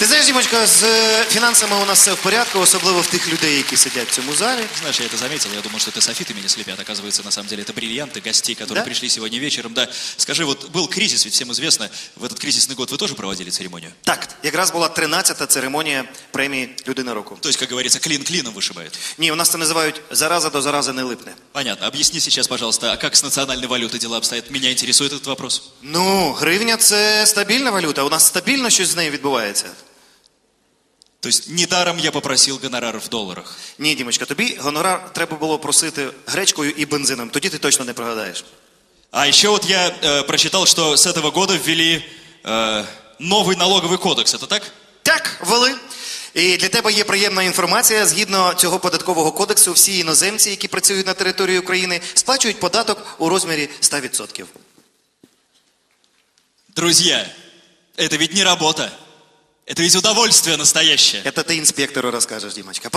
Ти знаєш, Дімочка, з е, фінансами у нас все в порядку, особливо в тих людей, які сидять в цьому залі. Знаешь, я это заметил, я думал, что это софиты меня слепят. Оказывается, на самом деле это бриллианты гостей, которые Да? пришли сегодня вечером. Да, скажи, вот был кризис, ведь всем известно, в этот кризисный год вы тоже проводили церемонию? Так, якраз була 13-та церемонія премії Людина року. То есть, как говорится, клин клином вышибает. Ні, у нас це називають зараза до зарази не липне. Понятно. Объясни сейчас, пожалуйста, а как с национальной валютой дела обстоят? Меня интересует этот вопрос. Ну, гривня це стабільна валюта. У нас стабільно щось з нею відбувається. То есть, недаром я попросил гонорар в долларах. Ні, Дімочка, тобі гонорар треба було просити гречкою і бензином. Тоді ти точно не прогадаєш. А еще вот я э, прочитал, что с этого года ввели э, новый налоговый кодекс. Это так? Так, вели. І для тебе є приємна інформація. Згідно цього податкового кодексу, всі іноземці, які працюють на території України, сплачують податок у розмірі 100%. Друзья, это ведь не работа. Это ведь удовольствие настоящее. Це ти інспектору розкажеш, Дімочка.